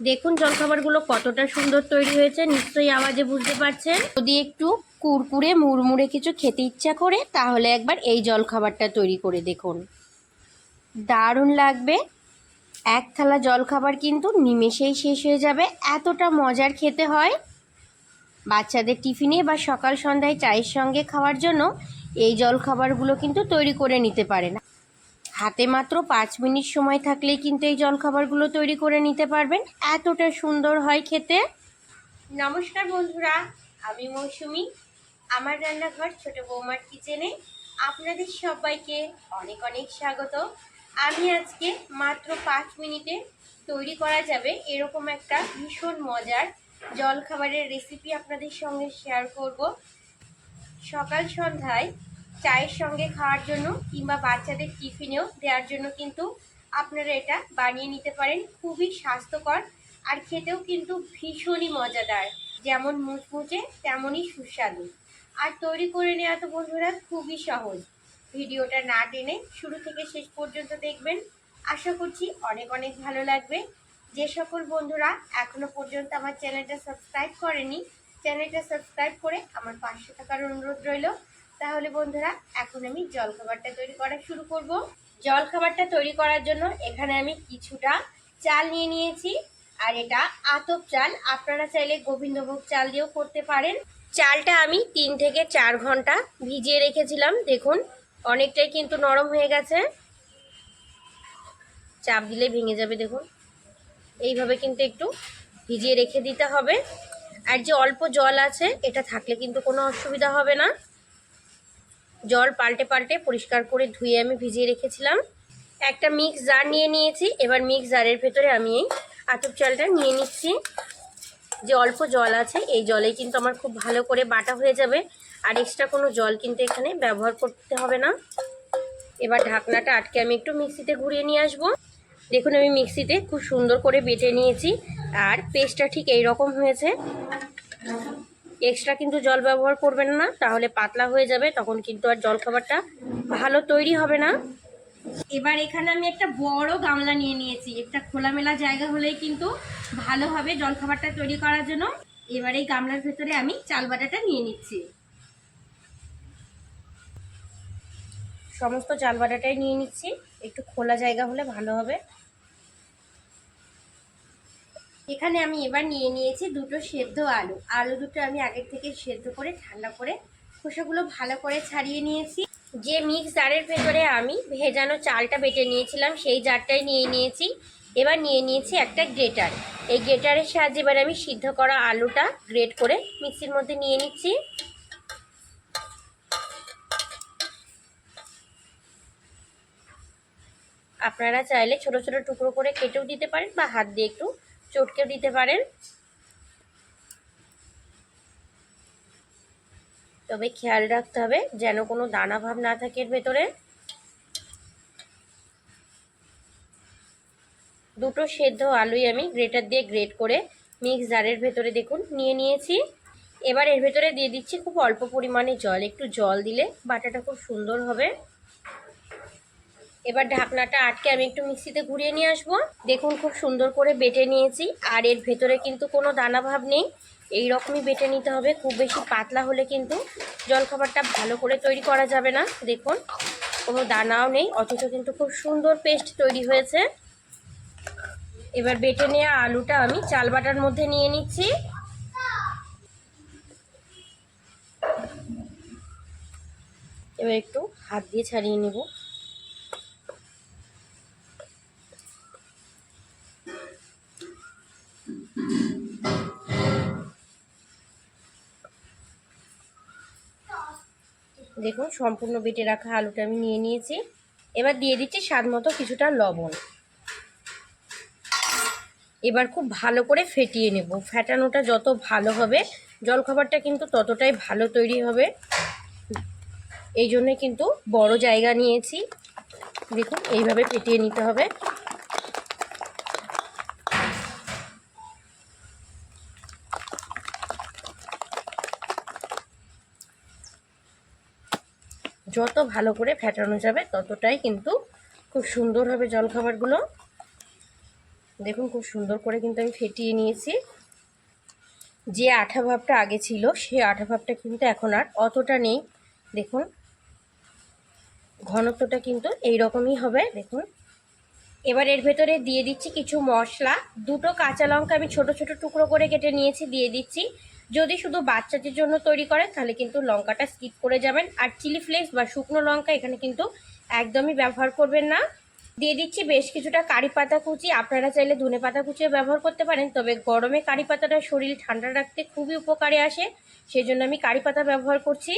দেখুন জলখাবারগুলো কতটা সুন্দর তৈরি হয়েছে, নিশ্চয়ই আওয়াজে বুঝতে পারছেন। যদি একটু কুরকুরে, মুড়মুড়ে কিছু খেতে ইচ্ছা করে, তাহলে একবার এই জলখাবারটা তৈরি করে দেখুন। দারুণ লাগবে। এক থালা জলখাবার কিন্তু নিমেষেই শেষ হয়ে যাবে। এতটা মজার খেতে হয়। বাচ্চাদের টিফিনে বা সকাল সন্ধ্যায় চায়ের সঙ্গে খাওয়ার জন্য এই জলখাবারগুলো কিন্তু তৈরি করে নিতে পারেন। হাতে মাত্র পাঁচ মিনিট সময় থাকলেই কিন্তু এই জলখাবারগুলো তৈরি করে নিতে পারবেন। এতটা সুন্দর হয় খেতে। নমস্কার বন্ধুরা, আমি মৌসুমি। আমার রান্নাঘর ছোট বৌমার কিচেনে আপনাদের সবাইকে অনেক অনেক স্বাগত। আমি আজকে মাত্র পাঁচ মিনিটে তৈরি করা যাবে এরকম একটা ভীষণ মজার জলখাবারের রেসিপি আপনাদের সঙ্গে শেয়ার করব। সকাল সন্ধ্যায় চায়ের সঙ্গে খাওয়ার জন্য কিংবা বাচ্চাদের টিফিনেও দেওয়ার জন্য কিন্তু আপনারা এটা বানিয়ে নিতে পারেন। খুবই স্বাস্থ্যকর আর খেতেও কিন্তু ভীষণই মজাদার। যেমন মুচমুচে, তেমনই সুস্বাদু। আর তৈরি করে নেওয়া তো বন্ধুরা খুবই সহজ। ভিডিওটা না টেনে শুরু থেকে শেষ পর্যন্ত দেখবেন। আশা করছি অনেক অনেক ভালো লাগবে। যে সকল বন্ধুরা এখনও পর্যন্ত আমার চ্যানেলটা সাবস্ক্রাইব করেনি, চ্যানেলটা সাবস্ক্রাইব করে আমার পাশে থাকার অনুরোধ রইল। তাহলে বন্ধুরা, এখন আমি জলখাবারটা তৈরি করা শুরু করব। জলখাবারটা তৈরি করার জন্য এখানে আমি কিছুটা চাল নিয়ে নিয়েছি, আর এটা আতপ চাল। আপনারা চাইলে গোবিন্দভোগ চাল দিয়েও করতে পারেন। চালটা আমি তিন থেকে চার ঘণ্টা ভিজিয়ে রেখেছিলাম। দেখুন, অনেকটাই কিন্তু নরম হয়ে গেছে। চাপ দিলে ভেঙে যাবে, দেখুন। এইভাবে কিন্তু একটু ভিজিয়ে রেখে দিতে হবে। আর যে অল্প জল আছে, এটা থাকলে কিন্তু কোনো অসুবিধা হবে না। জল পাল্টে পাল্টে পরিষ্কার করে ধুয়ে আমি ভিজিয়ে রেখেছিলাম। একটা মিক্স জার নিয়ে নিয়েছি, এবার মিক্স জারের ভেতরে আমি এই আতপ চালটা নিয়ে নিচ্ছি। যে অল্প জল আছে, এই জলেই কিন্তু আমার খুব ভালো করে বাটা হয়ে যাবে। আর এক্সট্রা কোনো জল কিন্তু এখানে ব্যবহার করতে হবে না। এবার ঢাকনাটা আটকে আমি একটু মিক্সিতে ঘুরিয়ে নিয়ে আসব। দেখুন, আমি মিক্সিতে খুব সুন্দর করে বেটে নিয়েছি, আর পেস্টটা ঠিক এই রকম হয়েছে। এক্সট্রা কিন্তু জল ব্যবহার করবেন না তাহলে পাতলা হয়ে যাবে তখন কিন্তু আর জলখাবারটা ভালো তৈরি হবে না। এবার এখানে আমি একটা বড় গামলা নিয়ে নিয়েছি। একটা খোলামেলা জায়গা হলেই কিন্তু ভালো হবে জলখাবারটা তৈরি করার জন্য। এবার এই গামলার ভেতরে আমি চাল বাটাটা নিয়ে নিচ্ছি। সমস্ত চাল বাটাটাই নিয়ে নিচ্ছি। একটু খোলা জায়গা হলে ভালো হবে। এখানে আমি এবার নিয়ে নিয়েছি দুটো সেদ্ধ আলু। আলু দুটো আমি আগের থেকে সেদ্ধ করে, ঠান্ডা করে খোসাগুলো ভালো করে ছাড়িয়ে নিয়েছি। যে মিক্স জারের ভেতরে আমি ভেজানো চালটা বেটে নিয়েছিলাম, সেই জারটাই নিয়ে নিয়েছি। এবার নিয়ে নিয়েছি একটা গ্রেটার। এই গ্রেটারের সাহায্যে এবার আমি সিদ্ধ করা আলুটা গ্রেট করে মিক্সির মধ্যে নিয়ে নিচ্ছি। আপনারা চাইলে ছোট ছোট টুকরো করে কেটেও দিতে পারেন বা হাত দিয়ে একটু চটকেও দিতে পারেন। তবে খেয়াল রাখতে হবে যেন কোনো দানা ভাব না থাকে এর ভেতরে। দুটো সেদ্ধ আলুই আমি গ্রেটার দিয়ে গ্রেট করে মিক্স জারের ভেতরে দেখুন নিয়ে নিয়েছি। এবার এর ভেতরে দিয়ে দিচ্ছি খুব অল্প পরিমাণে জল, একটু জল দিলে বাটাটা খুব সুন্দর হবে। এবার ঢাকনাটা আটকে আমি একটু মিক্সিতে ঘুরিয়ে নিয়ে আসব। দেখুন খুব সুন্দর করে বেটে নিয়েছি, আর এর ভেতরে কিন্তু কোনো দানা ভাব নেই। এই রকমই বেটে নিতে হবে, খুব বেশি পাতলা হলে কিন্তু জলখাবারটা ভালো করে তৈরি করা যাবে না। দেখুন, কোনো দানাও নেই, অথচ কিন্তু খুব সুন্দর পেস্ট তৈরি হয়েছে। এবার বেটে নেওয়া আলুটা আমি চাল বাটার মধ্যে নিয়ে নিচ্ছি। এবার একটু হাত দিয়ে ছাড়িয়ে নেব। দেখুন, সম্পূর্ণ বেটে রাখা আলুটা আমি নিয়ে নিয়েছি। এবার দিয়ে দিচ্ছি স্বাদ মতো কিছুটা লবণ। এবার খুব ভালো করে ফেটিয়ে নেব। ফেটানোটা যত ভালো হবে, জলখাবারটা কিন্তু ততটাই ভালো তৈরি হবে। এই জন্যে কিন্তু বড় জায়গা নিয়েছি। দেখুন, এইভাবে ফেটিয়ে নিতে হবে। যত ভালো করে ফেটানো যাবে ততটাই কিন্তু খুব সুন্দর হবে জলখাবারগুলো। দেখুন খুব সুন্দর করে কিন্তু আমি ফেটিয়ে নিয়েছি। যে আঠা ভাবটা আগে ছিল সেই আঠা ভাবটা কিন্তু এখন আর অতটা নেই। দেখুন, ঘনত্বটা কিন্তু এই রকমই হবে, দেখুন। এবার এর ভেতরে দিয়ে দিচ্ছি কিছু মশলা। দুটো কাঁচা লঙ্কা আমি ছোট ছোট টুকরো করে কেটে নিয়েছি, দিয়ে দিচ্ছি। যদি শুধু বাচ্চাদের জন্য তৈরি করেন, তাহলে কিন্তু লঙ্কাটা স্কিপ করে যাবেন। আর চিলি ফ্লেক্স বা শুকনো লঙ্কা এখানে কিন্তু একদমই ব্যবহার করবেন না। দিয়ে দিচ্ছি বেশ কিছুটা কারি পাতা কুচি। আপনারা চাইলে ধনে পাতা কুচিও ব্যবহার করতে পারেন, তবে গরমে কারি পাতাটা শরীর ঠান্ডা রাখতে খুবই উপকারে আসে। সেই জন্য আমি কারি পাতা ব্যবহার করছি।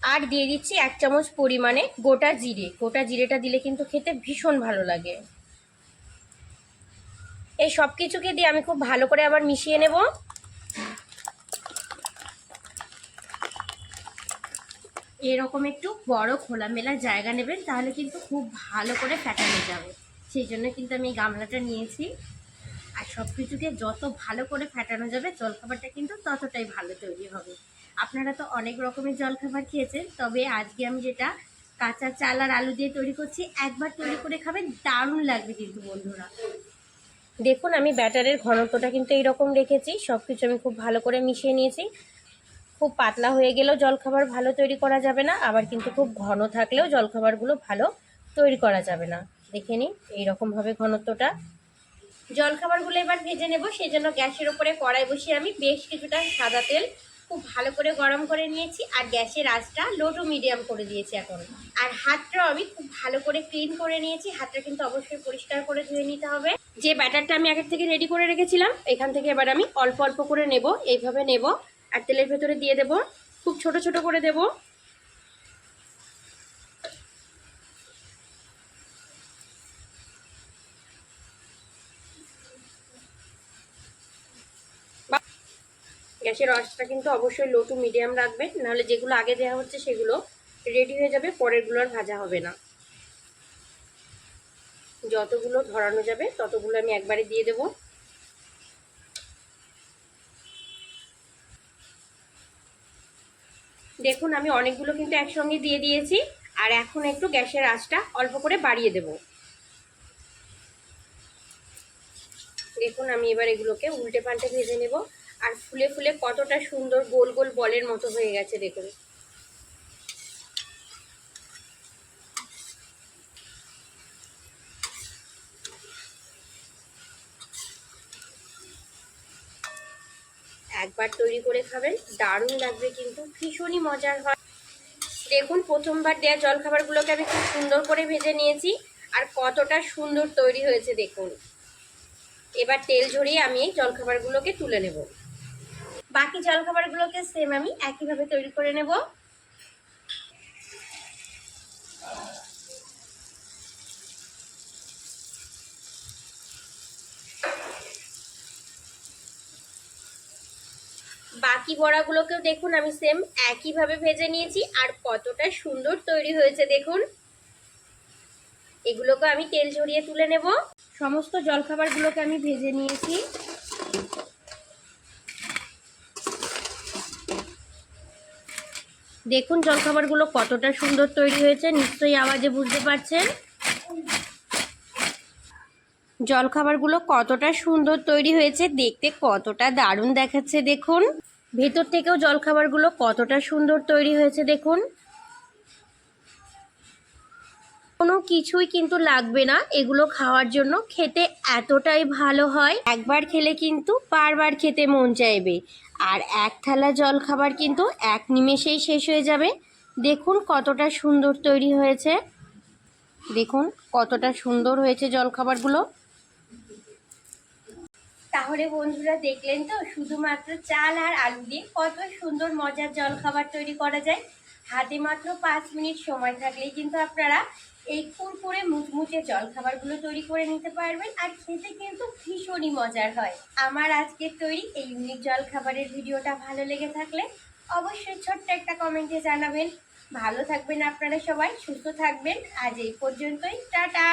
আর দিয়ে দিচ্ছি এক চামচ পরিমাণে গোটা জিরে। গোটা জিরেটা দিলে কিন্তু খেতে ভীষণ ভালো লাগে। এই সব কিছুকে দিয়ে আমি খুব ভালো করে আবার মিশিয়ে নেব। এরকম একটু বড় খোলামেলা জায়গা নেবেন, তাহলে কিন্তু খুব ভালো করে ফ্যাটানো যাবে। সেই জন্য কিন্তু আমি এই গামলাটা নিয়েছি। আর সব কিছুকে যত ভালো করে ফ্যাটানো যাবে, জলখাবারটা কিন্তু ততটাই ভালো তৈরি হবে। আপনারা তো অনেক রকমের জলখাবার খেয়েছেন, তবে আজকে আমি যেটা কাঁচা চাল আর আলু দিয়ে তৈরি করছি, একবার তৈরি করে খাবেন, দারুণ লাগবে কিন্তু বন্ধুরা। দেখুন, আমি ব্যাটারের ঘনত্বটা কিন্তু এইরকম রেখেছি সব কিছু আমি খুব ভালো করে মিশিয়ে নিয়েছি। খুব পাতলা হয়ে গেলেও জলখাবার ভালো তৈরি করা যাবে না, আবার কিন্তু খুব ঘন থাকলেও জলখাবারগুলো ভালো তৈরি করা যাবে না। দেখে নিন এইরকমভাবে ঘনত্বটা। জলখাবারগুলো এবার ভেজে নেব সেই জন্য গ্যাসের ওপরে কড়াই বসিয়ে আমি বেশ কিছুটা সাদা তেল খুব ভালো করে গরম করে নিয়েছি, আর গ্যাসের আঁচটা লো টু মিডিয়াম করে দিয়েছি এখন। আর হাতটাও আমি খুব ভালো করে ক্লিন করে নিয়েছি, হাতটা কিন্তু অবশ্যই পরিষ্কার করে ধুয়ে নিতে হবে। যে ব্যাটারটা আমি আগের থেকে রেডি করে রেখেছিলাম, এখান থেকে এবার আমি অল্প অল্প করে নেব, এইভাবে নেব। আর তেলের ভেতরে দিয়ে দেব। খুব ছোট ছোট করে দেব। গ্যাসের রসটা কিন্তু অবশ্যই লো টু মিডিয়াম রাখবেন, নাহলে যেগুলো আগে দেওয়া হচ্ছে সেগুলো রেডি হয়ে যাবে, পরেরগুলো আর ভাজা হবে না। যতগুলো ধরানো যাবে ততগুলো আমি একবারে দিয়ে দেব। দেখুন, আমি অনেকগুলো কিন্তু একসঙ্গে দিয়ে দিয়েছি। আর এখন একটু গ্যাসের আঁচটা অল্প করে বাড়িয়ে দেব। দেখুন, আমি এবার এগুলোকে উল্টে পাল্টে ভেজে নেব। আর ফুলে ফুলে কতটা সুন্দর গোল গোল বলের মতো হয়ে গেছে, দেখুন। একবার তৈরি করে খাবেন। দারুণ লাগবে কিন্তু, ভীষণই মজার হয়। দেখুন, প্রথমবার দেওয়া জলখাবারগুলোকে আমি খুব সুন্দর করে ভেজে নিয়েছি, আর কতটা সুন্দর তৈরি হয়েছে দেখুন। এবার তেল ঝরিয়ে আমি এই জলখাবারগুলোকে তুলে নেব। বাকি জলখাবারগুলোকে সেম আমি একইভাবে তৈরি করে নেব। বাকি বড়াগুলোকেও দেখুন, আমি সেম একইভাবে ভেজে নিয়েছি আর কতটা সুন্দর তৈরি হয়েছে দেখুন। এগুলোকে আমি তেল ঝরিয়ে তুলে নেব। সমস্ত জলখাবারগুলোকে আমি ভেজে নিয়েছি। দেখুন জলখাবারগুলো কতটা সুন্দর তৈরি হয়েছে, নিশ্চয়ই আওয়াজে বুঝতে পারছেন। জলখাবারগুলো কতটা সুন্দর তৈরি হয়েছে, দেখতে কতটা দারুণ দেখাচ্ছে দেখুন। ভেতর থেকেও জলখাবারগুলো কতটা সুন্দর তৈরি হয়েছে দেখুন। কোনো কিছুই কিন্তু লাগবে না এগুলো খাওয়ার জন্য, খেতে এতটাই ভালো হয়। একবার খেলে কিন্তু বারবার খেতে মন চাইবে। আর এক থালা জল খাবার কিন্তু এক নিমেষেই শেষ হয়ে যাবে। দেখুন কতটা সুন্দর তৈরি হয়েছে। দেখুন কতটা সুন্দর হয়েছে জলখাবারগুলো। তাহলে বন্ধুরা দেখলেন তো, শুধুমাত্র চাল আর আলু দিয়ে কত সুন্দর মজার জলখাবার তৈরি করা যায়। হাতে মাত্র পাঁচ মিনিট সময় থাকলেই কিন্তু আপনারা এই কুরকুরে, মুচমুচে জলখাবারগুলো তৈরি করে নিতে পারবেন আর খেতে কিন্তু ভীষণই মজার হয়। আমার আজকের তৈরি এই ইউনিক জলখাবারের ভিডিওটা ভালো লেগে থাকলে অবশ্যই ছোট্ট একটা কমেন্টে জানাবেন। ভালো থাকবেন আপনারা সবাই, সুস্থ থাকবেন। আজ এই পর্যন্তই, টাটা!